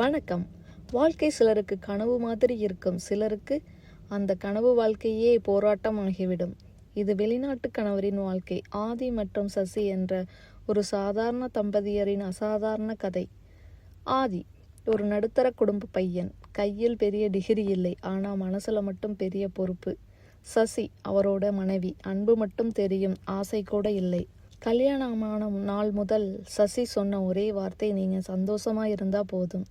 வணக்கம். வாழ்க்கை சிலருக்கு கனவு மாதிரி இருக்கும். சிலருக்கு அந்த கனவு வாழ்க்கையே போராட்டம் ஆகிவிடும். இது வெளிநாட்டு கணவரின் வாழ்க்கை. ஆதி மற்றும் சசி என்ற ஒரு சாதாரண தம்பதியரின் அசாதாரண கதை. ஆதி ஒரு நடுத்தர குடும்ப பையன். கையில் பெரிய டிகிரி இல்லை. ஆனால் மனசுல மட்டும் பெரிய பொறுப்பு. சசி அவரோட மனைவி. அன்பு மட்டும் தெரியும். ஆசை கூட இல்லை. கல்யாணமான நாள் முதல் சசி சொன்ன ஒரே வார்த்தை நீங்கள் சந்தோஷமாக இருந்தால் போதும்.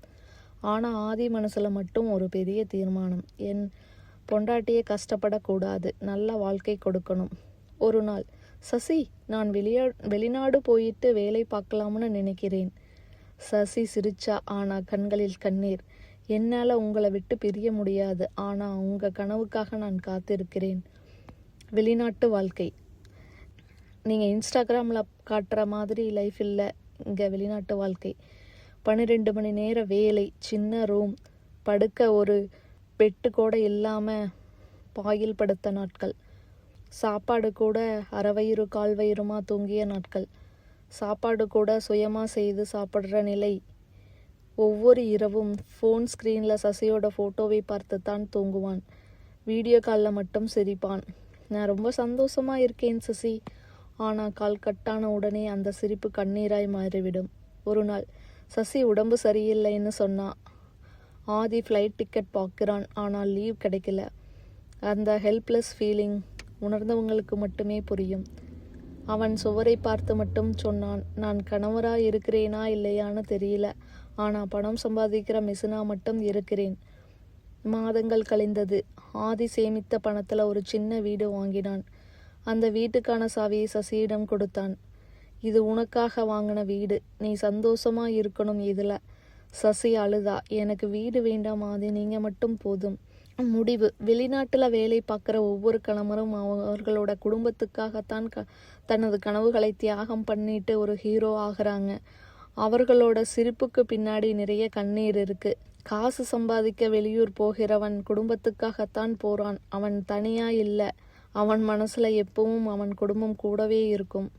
ஆனால் ஆதி மனசில் மட்டும் ஒரு பெரிய தீர்மானம். என் பொண்டாட்டியே கஷ்டப்படக்கூடாது. நல்ல வாழ்க்கை கொடுக்கணும். ஒரு நாள் சசி நான் வெளியா வெளிநாடு போயிட்டு வேலை பார்க்கலாம்னு நினைக்கிறேன். சசி சிரிச்சா ஆனால் கண்களில் கண்ணீர். என்னால் உங்களை விட்டு பிரிய முடியாது. ஆனால் உங்கள் கனவுக்காக நான் காத்திருக்கிறேன். வெளிநாட்டு வாழ்க்கை. நீங்கள் இன்ஸ்டாகிராமில் காட்டுற மாதிரி லைஃப் இல்லை. இங்கே வெளிநாட்டு வாழ்க்கை. பன்னிரெண்டு மணி நேர வேலை சின்ன ரூம் படுக்க ஒரு பெட்டு கூட இல்லாமல் பாயில் படுத்த நாட்கள். சாப்பாடு கூட அறவயிறு கால்வயிறுமா தூங்கிய நாட்கள். சாப்பாடு கூட சுயமாக செய்து சாப்பிட்ற நிலை. ஒவ்வொரு இரவும் ஃபோன் ஸ்க்ரீனில் சசியோட ஃபோட்டோவை பார்த்து தான் தூங்குவான் வீடியோ காலில் மட்டும் சிரிப்பான். நான் ரொம்ப சந்தோஷமாக இருக்கேன் சசி. ஆனால் கால் கட்டான உடனே அந்த சிரிப்பு கண்ணீராய் மாறிவிடும். ஒரு நாள் சசி உடம்பு சரியில்லைன்னு சொன்னான் ஆதி ஃப்ளைட் டிக்கெட் பார்க்குறான் ஆனால் லீவ் கிடைக்கல. அந்த ஹெல்ப்லெஸ் ஃபீலிங் உணர்ந்தவங்களுக்கு மட்டுமே புரியும். அவன் சுவரை பார்த்து மட்டும் சொன்னான் நான் கணவராக இருக்கிறேனா இல்லையான்னு தெரியல. ஆனால் பணம் சம்பாதிக்கிற மிஷினா மட்டும் இருக்கிறேன். மாதங்கள் கழிந்தது. ஆதி சேமித்த பணத்தில் ஒரு சின்ன வீடு வாங்கினான். அந்த வீட்டுக்கான சாவியை சசியிடம் கொடுத்தான். இது உனக்காக வாங்கின வீடு. நீ சந்தோஷமா இருக்கணும் இதில். சசி அழுதா எனக்கு வீடு வேண்டாம் அது நீங்கள் மட்டும் போதும். முடிவு. வெளிநாட்டில் வேலை பார்க்குற ஒவ்வொரு கணவரும் அவர்களோட குடும்பத்துக்காகத்தான் க தனது கனவுகளை தியாகம் பண்ணிட்டு ஒரு ஹீரோ ஆகுறாங்க. அவர்களோட சிரிப்புக்கு பின்னாடி நிறைய கண்ணீர் இருக்கு. காசு சம்பாதிக்க வெளியூர் போகிறவன் குடும்பத்துக்காகத்தான் போறான். அவன் தனியா இல்லை. அவன் மனசுல எப்பவும் அவன் குடும்பம் கூடவே இருக்கும்.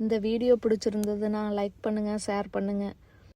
இந்த வீடியோ பிடிச்சிருந்ததுன்னா லைக் பண்ணுங்கள் ஷேர் பண்ணுங்கள்